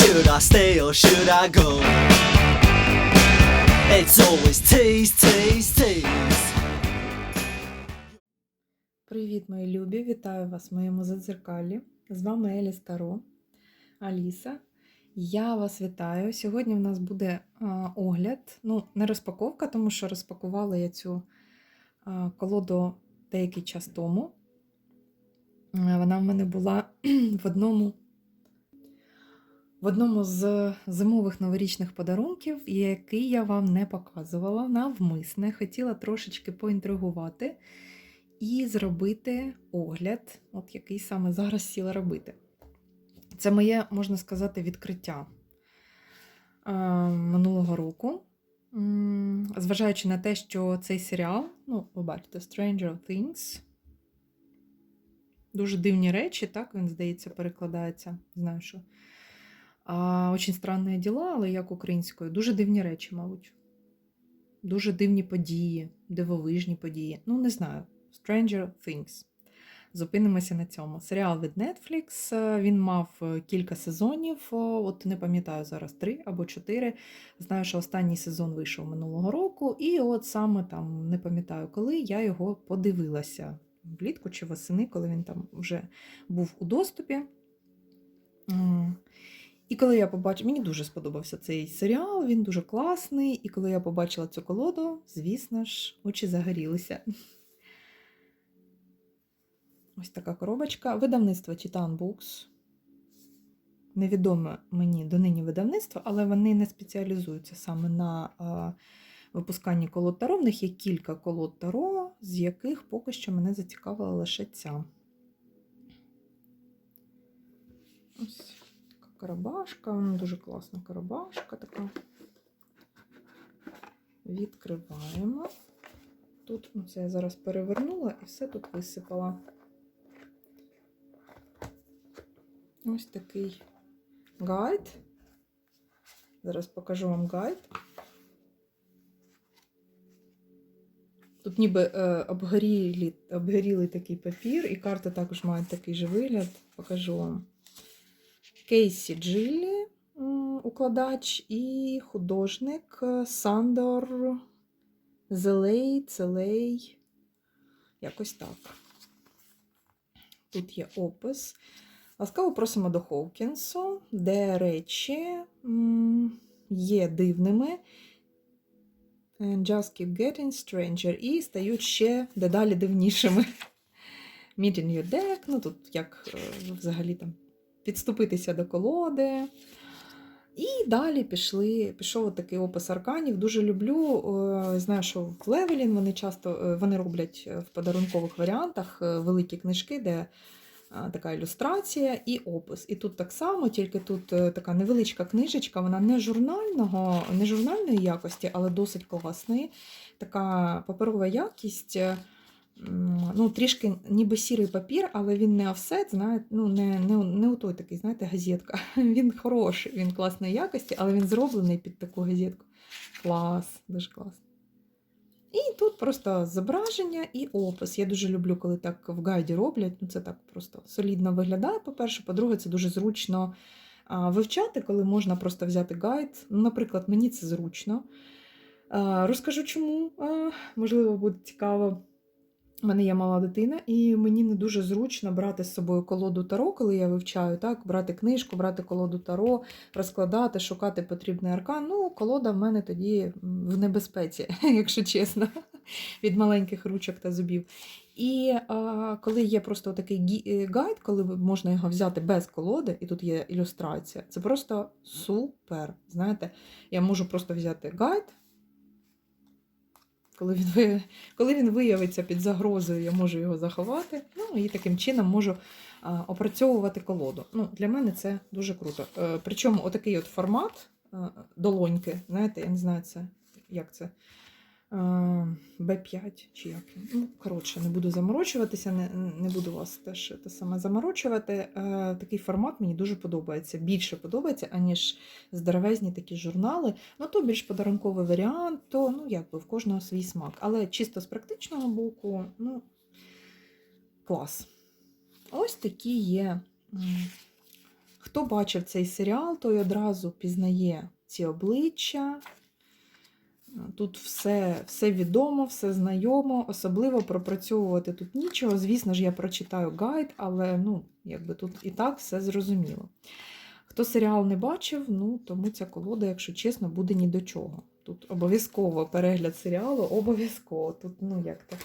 Should I stay or should I go? It's always tease, tease, tease. Привіт, мої любі! Вітаю вас в моєму задзеркалі. З вами Еліс Таро, Аліса. Я вас вітаю. Сьогодні в нас буде огляд. Ну, не розпаковка, тому що розпакувала я цю колоду деякий час тому. Вона в мене була в одному, в одному з зимових новорічних подарунків, який я вам не показувала навмисне. Хотіла трошечки поінтригувати і зробити огляд, от який саме зараз сіла робити. Це моє, можна сказати, відкриття е, минулого року. Зважаючи на те, що цей серіал, ну, ви бачите, Stranger Things. Дуже дивні речі, так, він, здається, перекладається. Знаю, що. А, Очень странні діла, але як українською. Дуже дивні речі, мабуть. Дуже дивні події, дивовижні події. Ну, не знаю. Stranger Things. Зупинимося на цьому. Серіал від Netflix. Він мав е, кілька сезонів. От не пам'ятаю зараз три або чотири. Знаю, що останній сезон вийшов минулого року, і от саме там не пам'ятаю коли я його подивилася влітку чи восени, коли він там вже був у доступі. І коли я побачила, мені дуже сподобався цей серіал, він дуже класний. І коли я побачила цю колоду, звісно ж, очі загорілися. Ось така коробочка. Видавництво Titan Books. Невідоме мені донині видавництво, але вони не спеціалізуються саме на а, випусканні колод Таро. В них є кілька колод Таро, з яких поки що мене зацікавила лише ця. Ось карабашка, вона дуже класна карабашка така. Відкриваємо. Тут ну, це я зараз перевернула і все тут висипала. Ось такий гайд. Зараз покажу вам гайд. Тут ніби е, обгорілі, обгорілий такий папір, і карти також мають такий же вигляд. Покажу вам. Кейсі Джилі, укладач, і художник е, Сандор Зелей, Целей. Якось так. Тут є опис. Ласкаво просимо до Хоукінсу, де речі є дивними. And just keep getting stranger. І стають ще дедалі дивнішими. Meet in your deck. Ну тут як е, взагалі там підступитися до колоди. І далі пішли, пішов такий опис арканів. Дуже люблю. е, Знаю, що в Левелін вони часто е, вони роблять в подарункових варіантах е, великі книжки, де така ілюстрація і опис. І тут так само, тільки тут е, така невеличка книжечка, вона не журнального, не журнальної якості, але досить класної. Така паперова якість. Ну, трішки ніби сірий папір, але він не офсет, знаєте, ну, не, не, не у той такий, знаєте, газетка. Він хороший, він класної якості, але він зроблений під таку газетку. Клас, дуже клас. І тут просто зображення і опис. Я дуже люблю, коли так в гайді роблять. Ну, це так просто солідно виглядає, по-перше. По-друге, це дуже зручно вивчати, коли можна просто взяти гайд. Наприклад, мені це зручно. Розкажу чому. Можливо, буде цікаво. У мене є мала дитина, і мені не дуже зручно брати з собою колоду таро, коли я вивчаю, так, брати книжку, брати колоду таро, розкладати, шукати потрібний аркан. Ну, колода в мене тоді в небезпеці, якщо чесно, від маленьких ручок та зубів. І а, коли є просто такий е, гайд, коли можна його взяти без колоди, і тут є ілюстрація, це просто супер. Знаєте, я можу просто взяти гайд. Коли він, коли він виявиться під загрозою, я можу його заховати. Ну і таким чином можу опрацьовувати колоду. Ну, Для мене це дуже круто. Е, причому отакий от формат е, долоньки, знаєте, я не знаю, це, як це. Е, Б5 чи як. Ну, коротше, не буду заморочуватися, не, не буду вас теж те саме заморочувати. Е, Такий формат мені дуже подобається. Більше подобається, аніж здоровезні такі журнали. Ну, то більш подарунковий варіант, то ну, якби в кожного свій смак. Але чисто з практичного боку, ну, клас. Ось такі є Хто бачив цей серіал, той одразу пізнає ці обличчя. Тут все, все відомо, все знайомо, особливо пропрацьовувати тут нічого. Звісно ж, я прочитаю гайд, але ну, якби тут і так все зрозуміло. Хто серіал не бачив, ну тому ця колода, якщо чесно, буде ні до чого. Тут обов'язково перегляд серіалу, обов'язково. Тут, ну як то,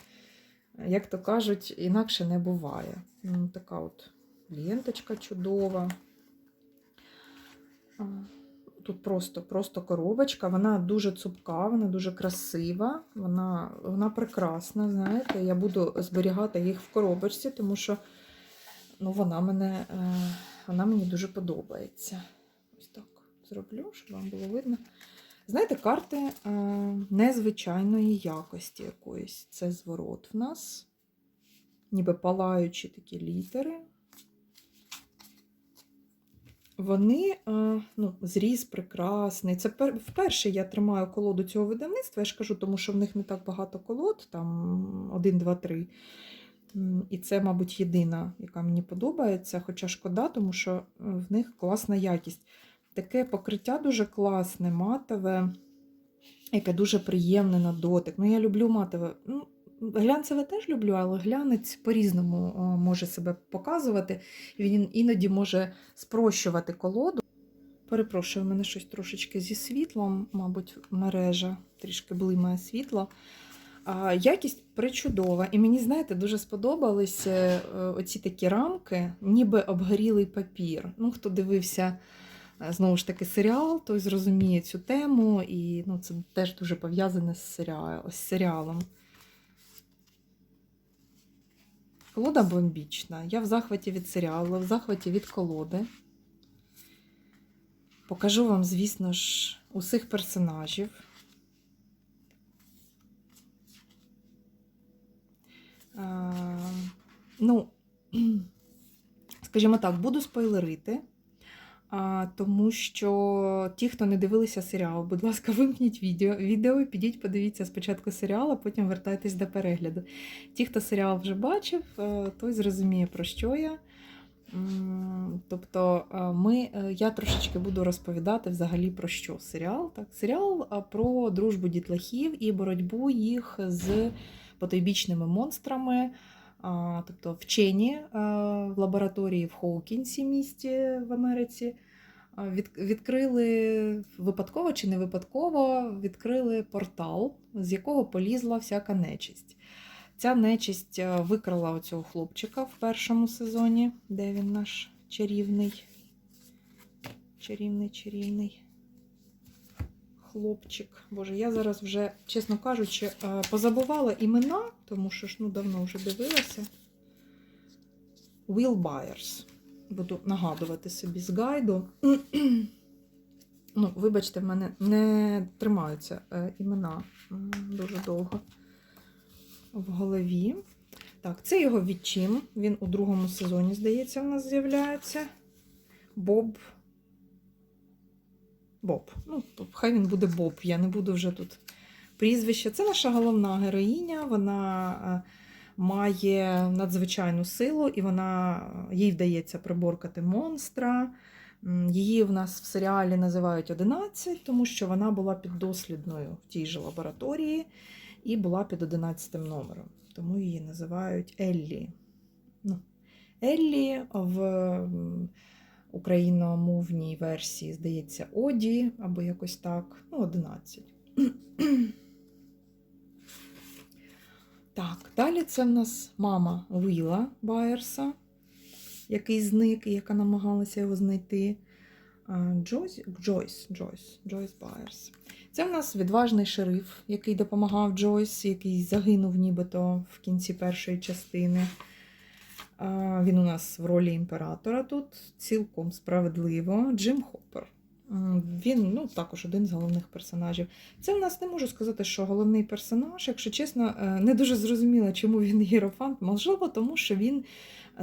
як то кажуть, інакше не буває. Ну, така от ленточка чудова. Тут просто, просто коробочка, вона дуже цупка, вона дуже красива, вона, вона прекрасна. Знаєте, я буду зберігати їх в коробочці, тому що ну, вона, мене, е, вона мені дуже подобається. Ось так зроблю, щоб вам було видно. Знаєте, карти е, незвичайної якості якоїсь. Це зворот в нас, ніби палаючі такі літери. Вони, е, ну, зріз прекрасний. Це вперше я тримаю колоду цього видавництва. Я ж кажу, тому що в них не так багато колод, там 1, 2, 3. І це, мабуть, єдина, яка мені подобається. Хоча шкода, тому що е, в них класна якість. Таке покриття дуже класне, матове, яке дуже приємне на дотик. Ну, я люблю матове. Ну, глянцеве теж люблю, але глянець по-різному може себе показувати. Він іноді може спрощувати колоду. Перепрошую, в мене щось трошечки зі світлом, мабуть, мережа трішки блимає світло. Якість причудова. І мені, знаєте, дуже сподобались е, оці такі рамки, ніби обгорілий папір. Ну, хто дивився е, знову ж таки серіал, той зрозуміє цю тему, і ну, це теж дуже пов'язане з серіалом. Колода бомбічна. Я в захваті від серіалу, в захваті від колоди. Покажу вам, звісно ж, усіх персонажів. Ну, скажімо так, буду спойлерити, тому що ті, хто не дивилися серіал, будь ласка, вимкніть відео, відео підіть, подивіться спочатку серіал, а потім вертайтесь до перегляду. Ті, хто серіал вже бачив, е, той зрозуміє, про що я. Тобто, е, ми, е, я трошечки буду розповідати взагалі про що серіал. Так? Серіал про дружбу дітлахів і боротьбу їх з потойбічними монстрами. Тобто вчені в лабораторії в Хоукінсі місті в Америці відкрили випадково чи не випадково відкрили портал, з якого полізла всяка нечисть. Ця нечисть е, викрала оцього хлопчика в першому сезоні, де він наш чарівний, чарівний, чарівний хлопчик. Боже, я зараз вже, чесно кажучи, е, позабувала імена, тому що ж ну, давно вже дивилася. Will Byers. Буду нагадувати собі з гайду. ну, вибачте, в мене не тримаються е, імена дуже довго в голові. Так, це його відчим. Він у другому сезоні, здається, в нас з'являється. Боб. Боб. Ну, хай він буде Боб. Я не буду вже тут прізвище. Це наша головна героїня. Вона е, має надзвичайну силу, і вона їй вдається приборкати монстра. Її в нас в серіалі називають 11, тому що вона була піддослідною в тій же лабораторії і була під 11 номером. Тому її називають Еллі. Ну, Еллі в україномовній версії, здається, Оді або якось так. Ну, 11. Так, далі це в нас мама Віла Байерса, який зник і яка намагалася його знайти. Джойс, Джойс, Джойс, Джойс Байерс. Це в нас відважний шериф, який допомагав Джойс, який загинув нібито в кінці першої частини. Він у нас в ролі імператора тут цілком справедливо. Джим Хоппер. Він ну, також один з головних персонажів. Це в нас не можу сказати, що головний персонаж, якщо чесно, е, не дуже зрозуміла, чому він гірофант. Можливо, тому що він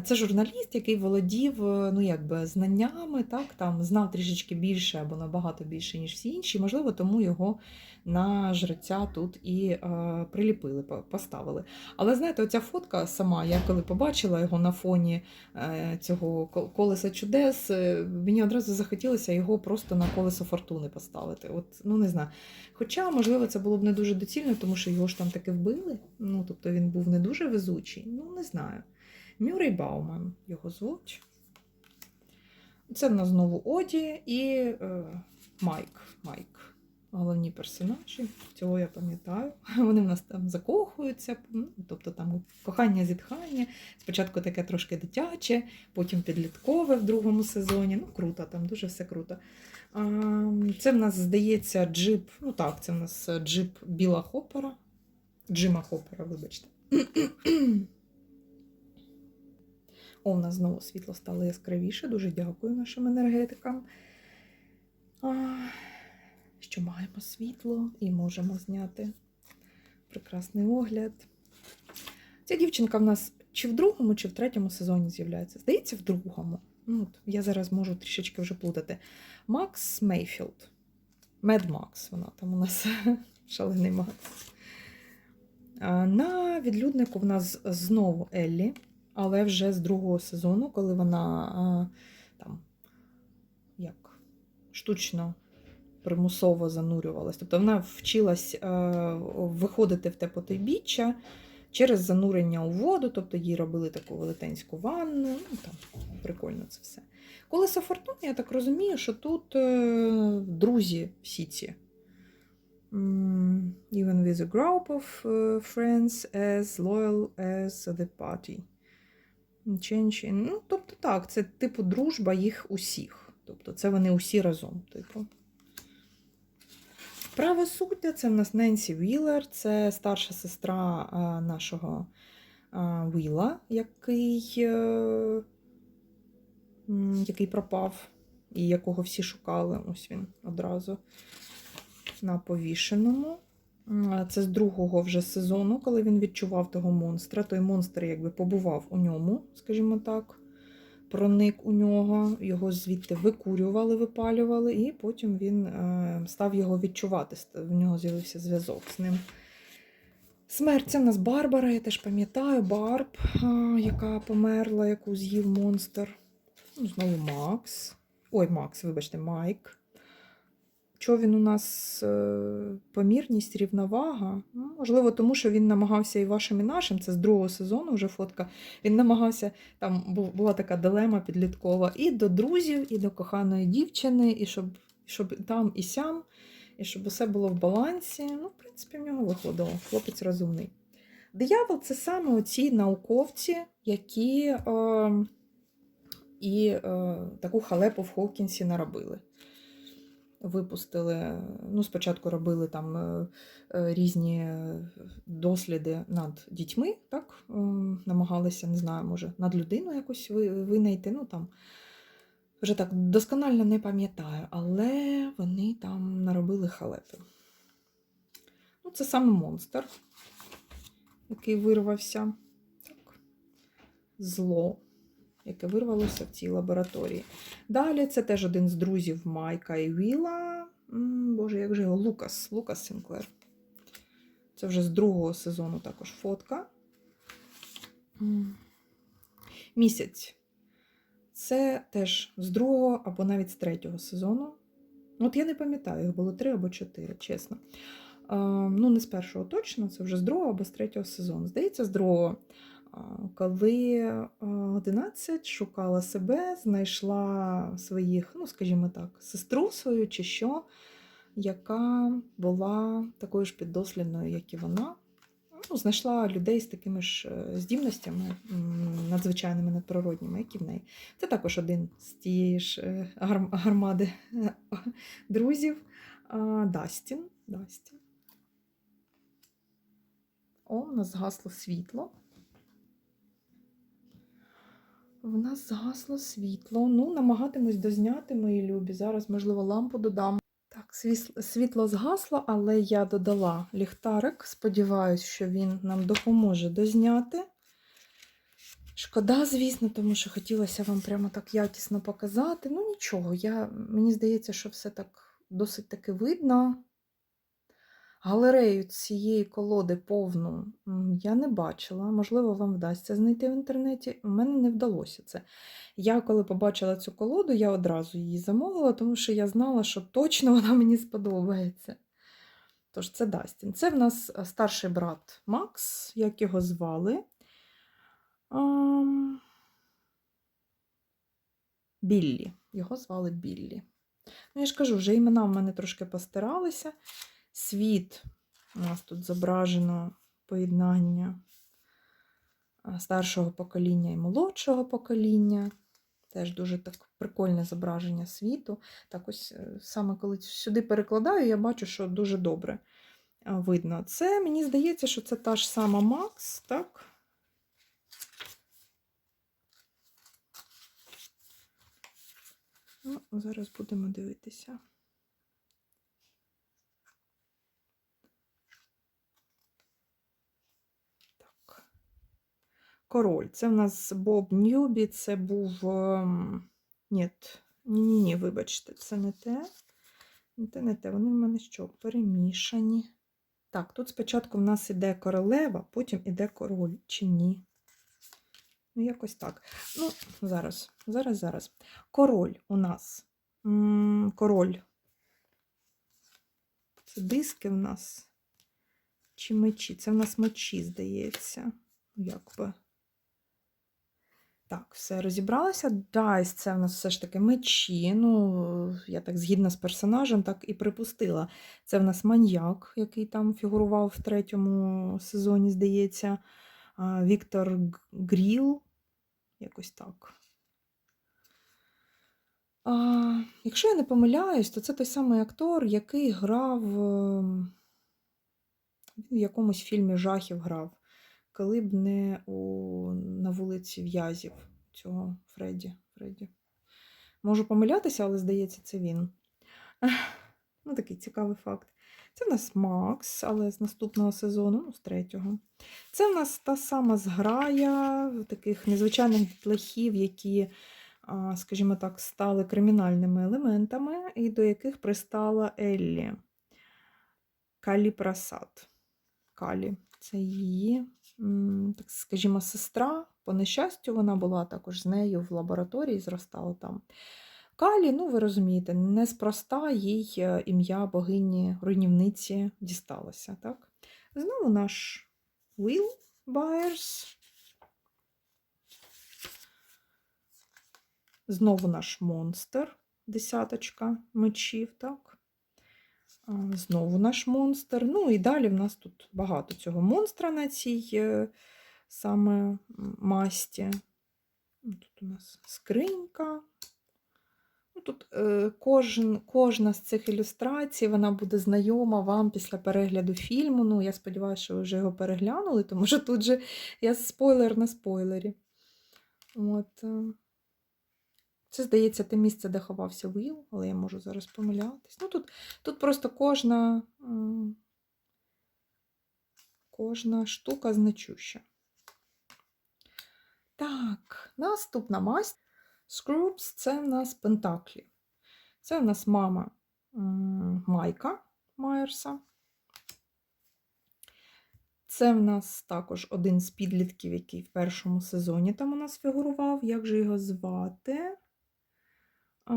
Це журналіст, який володів е, ну, якби, знаннями, так, там, знав трішечки більше або набагато більше, ніж всі інші. Можливо, тому його на жреця тут і е, приліпили, поставили. Але знаєте, оця фотка сама, я коли побачила його на фоні е, цього колеса чудес, е, мені одразу захотілося його просто на колесо фортуни поставити. От, ну не знаю. Хоча, можливо, це було б не дуже доцільно, тому що його ж там таки вбили. Ну, тобто він був не дуже везучий. Ну, не знаю. Мюррей Бауман його звуть. Це в нас знову Оді і е, Майк. Майк. Головні персонажі. Цього я пам'ятаю. Вони в нас там закохуються, ну, тобто там кохання зітхання. Спочатку таке трошки дитяче, потім підліткове в другому сезоні. Ну, круто, там дуже все круто. Це в нас, здається, джип. Ну так, це в нас джип Біла Хоппера. Джима Хоппера, вибачте. О, у нас знову світло стало яскравіше. Дуже дякую нашим енергетикам. А, що маємо світло і можемо зняти прекрасний огляд. Ця дівчинка в нас чи в другому, чи в третьому сезоні з'являється. Здається, в другому. Ну, от, я зараз можу трішечки вже плутати. Макс Мейфілд. Мед Макс, вона там у нас шалений Макс. На відлюднику в нас знову Еллі, але вже з другого сезону, коли вона а, там як штучно примусово занурювалась. Тобто вона вчилась а, виходити в те потойбіччя через занурення у воду, тобто їй робили таку велетенську ванну. Ну, там, прикольно це все. Колесо фортуни, я так розумію, що тут е, друзі всі ці. Even with a group of е, friends as loyal as the party. In- Ну, тобто так, це типу дружба їх усіх. Тобто це вони усі разом. Типу. Правосуддя це в нас Ненсі Віллер, це старша сестра нашого Віла, який, е, який пропав і якого всі шукали. Ось він одразу на повішеному. Це з другого вже сезону, коли він відчував того монстра. Той монстр якби побував у ньому, скажімо так, проник у нього, його звідти викурювали, випалювали, і потім він е, став його відчувати. В нього з'явився зв'язок з ним. Смерть це в нас Барбара, я теж пам'ятаю, Барб, яка померла, яку з'їв монстр. Ну, Знову Макс. Ой, Макс, вибачте, Майк. Чого він у нас е, помірність, рівновага? Ну, можливо, тому що він намагався і вашим, і нашим. Це з другого сезону вже фотка. Він намагався, там була така дилема підліткова і до друзів, і до коханої дівчини, і щоб, щоб там і сям, і щоб усе було в балансі. Ну, в принципі, в нього виходило. Хлопець розумний. Диявол це саме оці науковці, які е, і е, таку халепу в Хокінсі наробили випустили. Ну, спочатку робили там е, е, різні е, досліди над дітьми, так? Намагалися, не знаю, може, над людиною якось винайти. Ну, там, вже так досконально не пам'ятаю, але вони там наробили халепи. Ну, це саме монстр, який вирвався. Так. Зло, яке вирвалося в цій лабораторії. Далі це теж один з друзів Майка і Віла. Боже, як же його? Лукас. Лукас Сінклер. Це вже з другого сезону також фотка. Місяць. Це теж з другого або навіть з третього сезону. От я не пам'ятаю, їх було три або чотири, чесно. Ну, не з першого точно, це вже з другого або з третього сезону. Здається, з другого. Коли 11 шукала себе, знайшла своїх, ну, скажімо так, сестру свою чи що, яка була такою ж піддослідною, як і вона. Ну, знайшла людей з такими ж е, здібностями надзвичайними надприродніми, як і в неї. Це також один з тієї ж е, гармади е, друзів. Дастін. Дастін. О, у нас згасло світло. В нас згасло світло. Ну, намагатимусь дозняти, мої любі. Зараз, можливо, лампу додам. Так, світло згасло, але я додала ліхтарик. Сподіваюсь, що він нам допоможе дозняти. Шкода, звісно, тому що хотілося вам прямо так якісно показати. Ну нічого, я, мені здається, що все так досить таки видно. Галерею цієї колоди повну я не бачила. Можливо, вам вдасться знайти в інтернеті. У мене не вдалося це. Я коли побачила цю колоду, я одразу її замовила, тому що я знала, що точно вона мені сподобається. Тож це Дастін. Це в нас е, старший брат Макс, як його звали. Біллі. Його звали Біллі. Ну, я ж кажу, вже імена в мене трошки постаралися. Світ. У нас тут зображено поєднання старшого покоління і молодшого покоління. Теж дуже так прикольне зображення світу. Так ось е, саме коли сюди перекладаю, я бачу, що дуже добре видно. Це, мені здається, що це та ж сама Макс, так? Ну, зараз будемо дивитися. Так. Король. Це в нас Боб Ньюбі, це був. ем, Ні, ні, ні, вибачте, це не те. Не те, не те. Вони в мене що? Перемішані. Так, тут спочатку в нас іде королева, потім іде король, чи ні? Ну, якось так. Ну, зараз, зараз, зараз. Король у нас. Король. Це диски в нас. Чи мечі? Це в нас мечі, здається. Ну, Як би. Так, все розібралася. Дайс, це в нас все ж таки мечі. Ну, я так згідно з персонажем, так і припустила. Це в нас маньяк, який там фігурував в третьому сезоні, здається. Віктор Гріл. Якось так. А, якщо я не помиляюсь, то це той самий актор, який грав. ем, Він в якомусь фільмі жахів грав. Коли б не у, на вулиці В'язів цього Фредді. Фредді. Можу помилятися, але здається, це він. Ну, такий цікавий факт. Це в нас Макс, але з наступного сезону, ну, з третього. Це в нас та сама зграя таких незвичайних дітлахів, які, скажімо так, стали кримінальними елементами, і до яких пристала Еллі. Калі Прасад. Калі. Це її, так скажімо, сестра. По нещастю, вона була також з нею в лабораторії, зростала там. Калі, ну ви розумієте, неспроста їй е, ім'я богині руйнівниці дісталося. Так? Знову наш Will Byers. Знову наш монстр, десяточка мечів, так? Знову наш монстр. Ну і далі в нас тут багато цього монстра на цій е, саме масті. Ну, Тут у нас скринька. Ну, Тут е, кожен, кожна з цих ілюстрацій вона буде знайома вам після перегляду фільму. Ну, я сподіваюся, що ви вже його переглянули, тому що тут же я спойлер на спойлері. От. Це, здається, те місце, де ховався Віл, але я можу зараз помилятись. Ну, тут, тут просто кожна, кожна штука значуща. Так, наступна масть. Scrubs – це в нас Пентаклі. Це в нас мама Майка Майерса. Це в нас також один з підлітків, який в першому сезоні там у нас фігурував. Як же його звати? А,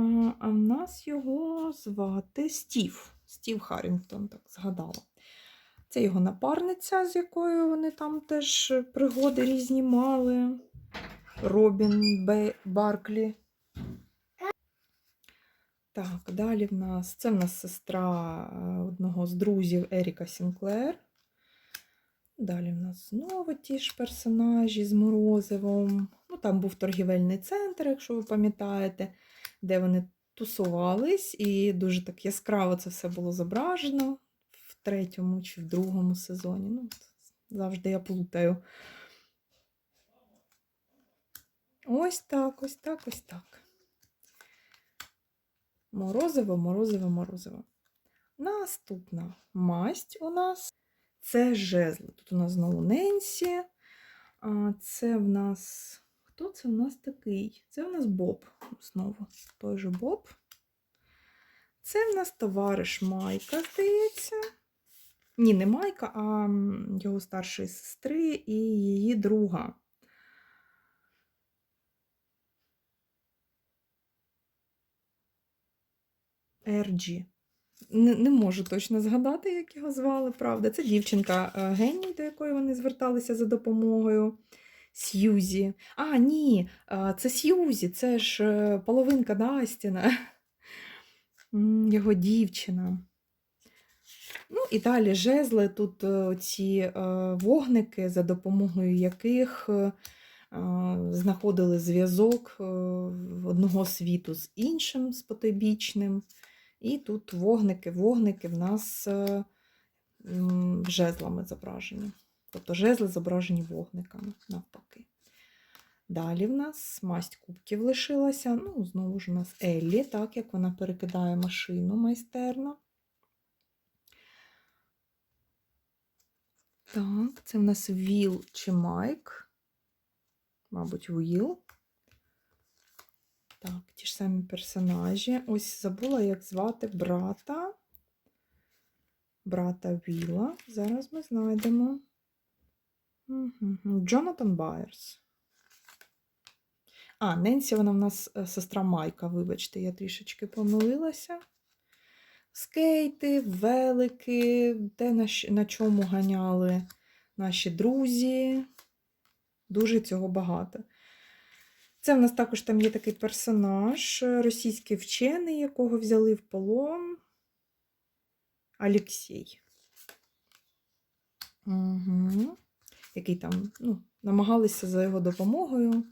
в нас його звати Стів. Стів Харрінгтон, так згадала. Це його напарниця, з якою вони там теж пригоди різні мали. Робін. Барклі. Так, далі в нас це в нас сестра е, одного з друзів Еріка Сінклер. Далі в нас знову ті ж персонажі з Морозивом. Ну, там був торгівельний центр, якщо ви пам'ятаєте, де вони тусувались, і дуже так яскраво це все було зображено в третьому чи в другому сезоні. Ну, завжди я плутаю. Ось так, ось так, ось так. Морозиво, морозиво, морозиво. Наступна масть у нас це жезли. Тут у нас знову Ненсі. Це в нас хто це у нас такий? Це у нас Боб. Знову той же Боб. Це в нас товариш Майка, здається. Ні, не Майка, а його старшої сестри і її друга. Ерджі. Не, не можу точно згадати, як його звали, правда. Це дівчинка е, геній, до якої вони зверталися за допомогою. Сьюзі. А, ні, це Сьюзі, це ж е, половинка Дастіна. Його дівчина. Ну і далі жезли, тут е, ці е, вогники, за допомогою яких знаходили зв'язок одного світу з іншим, з потойбічним. І тут вогники, вогники в нас жезлами зображені. Тобто жезли зображені вогниками, навпаки. Далі в нас масть кубків лишилася. Ну, знову ж у нас Еллі, так як вона перекидає машину майстерно. Так, це в нас Віл чи Майк. Мабуть, Віл. Так, ті ж самі персонажі. Ось забула, як звати брата. Брата Віла. Зараз ми знайдемо. Джонатан Байерс. А, Ненсі, вона в нас е, сестра Майка, вибачте, я трішечки помилилася. Скейти, велики, те, на, на чому ганяли наші друзі. Дуже цього багато. Це в нас також там є такий персонаж, е, російський вчений, якого взяли в полон. Алексій. Угу. Який там ну, намагалися за його допомогою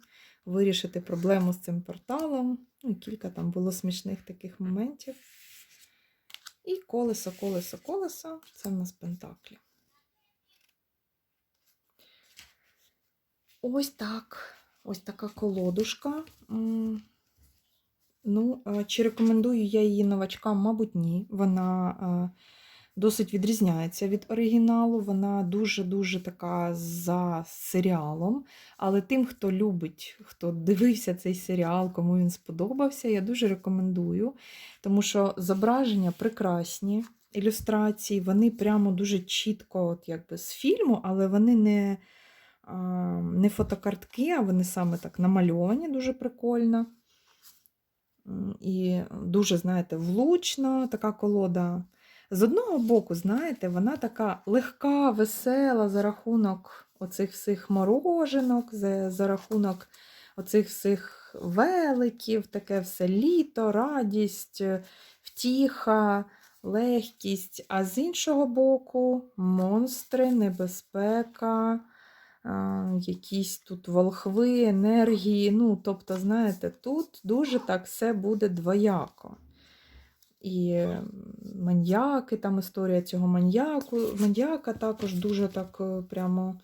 вирішити проблему з цим порталом. Ну, і кілька там було смішних таких моментів. І колесо, колесо, колесо це в нас пентаклі. Ось так. Ось така колодушка. Ну, чи рекомендую я її новачкам? Мабуть, ні. Вона досить відрізняється від оригіналу. Вона дуже-дуже така за серіалом. Але тим, хто любить, хто дивився цей серіал, кому він сподобався, я дуже рекомендую. Тому що зображення прекрасні, ілюстрації, вони прямо дуже чітко, от якби з фільму, але вони не, не фотокартки, а вони саме так намальовані дуже прикольно. І дуже, знаєте, влучна така колода. З одного боку, знаєте, вона така легка, весела за рахунок оцих всіх мороженок, за, за рахунок оцих всіх великів, таке все літо, радість, втіха, легкість. А з іншого боку, монстри, небезпека, якісь тут волхви, енергії. Ну, тобто, знаєте, тут дуже так все буде двояко. І маньяки, там історія цього маньяку, маньяка також дуже так е, прямо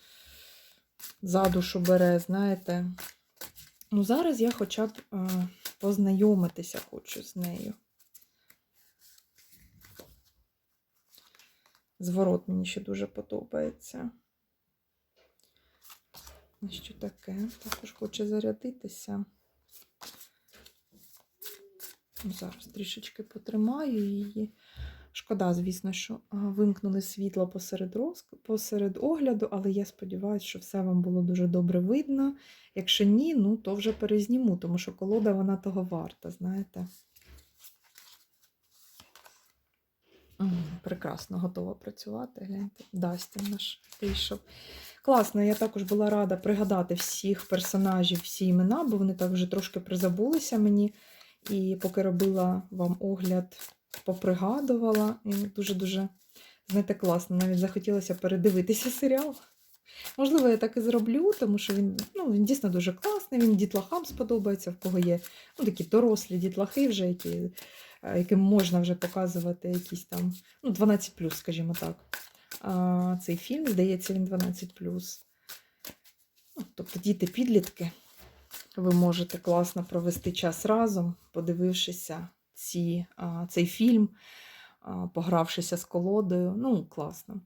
за душу бере, знаєте. Ну, зараз я хоча б е, познайомитися хочу з нею. Зворот мені ще дуже подобається. Що таке? Також хоче зарядитися. Зараз трішечки потримаю її. Шкода, звісно, що вимкнули світло посеред, розк... посеред огляду, але я сподіваюся, що все вам було дуже добре видно. Якщо ні, ну то вже перезніму, тому що колода вона того варта, знаєте. Прекрасно готова працювати. Гляньте, Дастін наш вийшов. Класно, я також була рада пригадати всіх персонажів, всі імена, бо вони так вже трошки призабулися мені. І поки робила вам огляд, попригадувала. І дуже-дуже, знаєте, класно. Навіть захотілося передивитися серіал. Можливо, я так і зроблю, тому що він, ну, він дійсно дуже класний, він дітлахам сподобається, в кого є ну, такі дорослі дітлахи, вже, які, е, яким можна вже показувати якісь там ну, 12, скажімо так. А, цей фільм, здається, він 12. Ну, тобто діти-підлітки. Ви можете класно провести час разом, подивившися ці, цей фільм, погравшися з колодою. Ну, класно.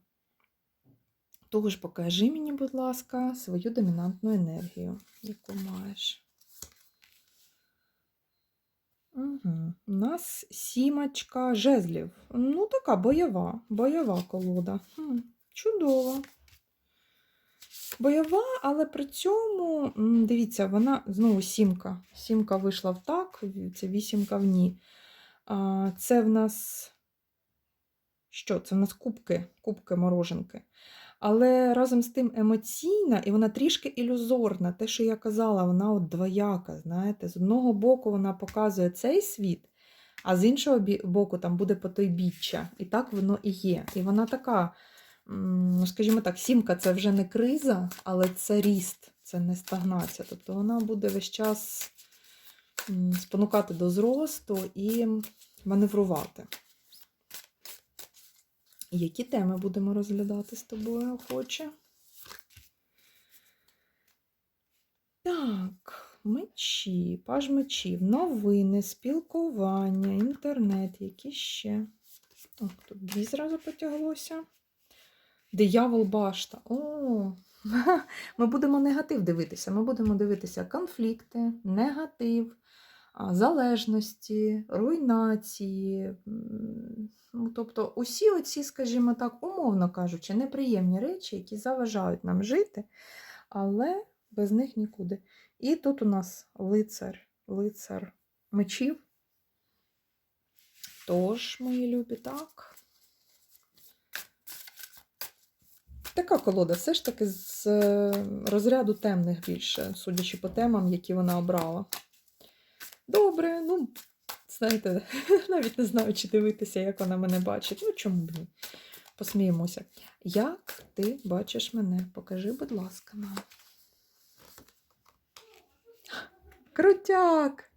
Тож покажи мені, будь ласка, свою домінантну енергію, яку маєш. Угу. У нас сімочка жезлів. Ну, така бойова, бойова колода. Хм, чудово. Бойова, але при цьому, дивіться, вона знову сімка. Сімка вийшла в так, це вісімка в ні. Це в нас. Що? Це в нас кубки, кубки мороженки. Але разом з тим емоційна, і вона трішки ілюзорна. Те, що я казала, вона от двояка. Знаєте, з одного боку вона показує цей світ, а з іншого боку там буде потойбіччя. І так воно і є. І вона така, скажімо так, сімка це вже не криза, але це ріст, це не стагнація. Тобто вона буде весь час спонукати до зросту і маневрувати. Які теми будемо розглядати з тобою охоче? Так, мечі, паж мечів, новини, спілкування, інтернет, які ще. О, тут дві зразу потяглося. Диявол башта. О, ми будемо негатив дивитися. Ми будемо дивитися конфлікти, негатив, залежності, руйнації. Ну, тобто, усі оці, скажімо так, умовно кажучи, неприємні речі, які заважають нам жити, але без них нікуди. І тут у нас лицар, лицар мечів. Тож, мої любі, так. Така колода, все ж таки з е, розряду темних більше, судячи по темам, які вона обрала. Добре, ну, знаєте, навіть не знаю, чи дивитися, як вона мене бачить. Ну, чому б ні? Посміємося. Як ти бачиш мене? Покажи, будь ласка, нам. Крутяк!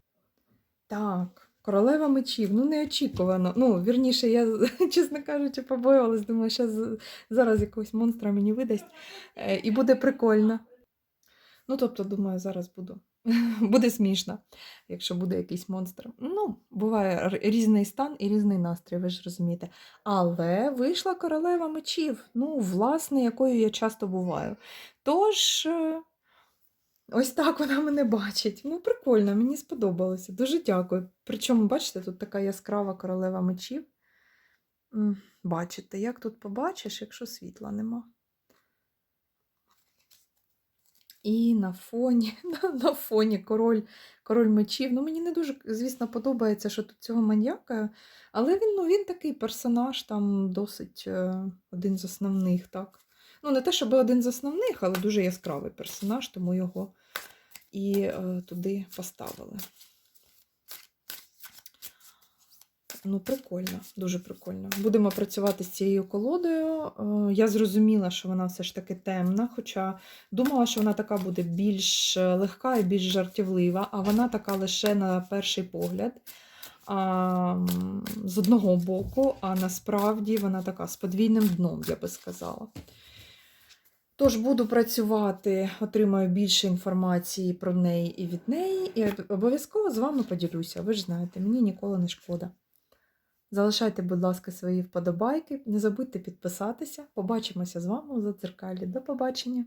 Так, королева мечів. Ну, неочікувано. Ну, вірніше, я, чесно кажучи, побоювалась, думаю, що зараз якогось монстра мені видасть. Е, І буде прикольно. Ну, тобто, думаю, зараз буду. Буде смішно, якщо буде якийсь монстр. Ну, буває різний стан і різний настрій, ви ж розумієте. Але вийшла королева мечів, ну, власне, якою я часто буваю. Тож, е, ось так вона мене бачить. Ну, прикольно, мені сподобалося. Дуже дякую. Причому, бачите, тут така яскрава королева мечів. Бачите, як тут побачиш, якщо світла нема. І на фоні, на, фоні король, король мечів. Ну, мені не дуже, звісно, подобається, що тут цього маньяка, але він, ну, він такий персонаж, там досить е, один з основних, так. Ну, не те, щоб один з основних, але дуже яскравий персонаж, тому його і е, туди поставили. Ну, прикольно, дуже прикольно. Будемо працювати з цією колодою. Е, Я зрозуміла, що вона все ж таки темна, хоча думала, що вона така буде більш е, легка і більш жартівлива, а вона така лише на перший погляд. А, з одного боку, а насправді вона така з подвійним дном, я би сказала. Тож буду працювати, отримаю більше інформації про неї і від неї, і обов'язково з вами поділюся. Ви ж знаєте, мені ніколи не шкода. Залишайте, будь ласка, свої вподобайки. Не забудьте підписатися. Побачимося з вами у задзеркалі. До побачення!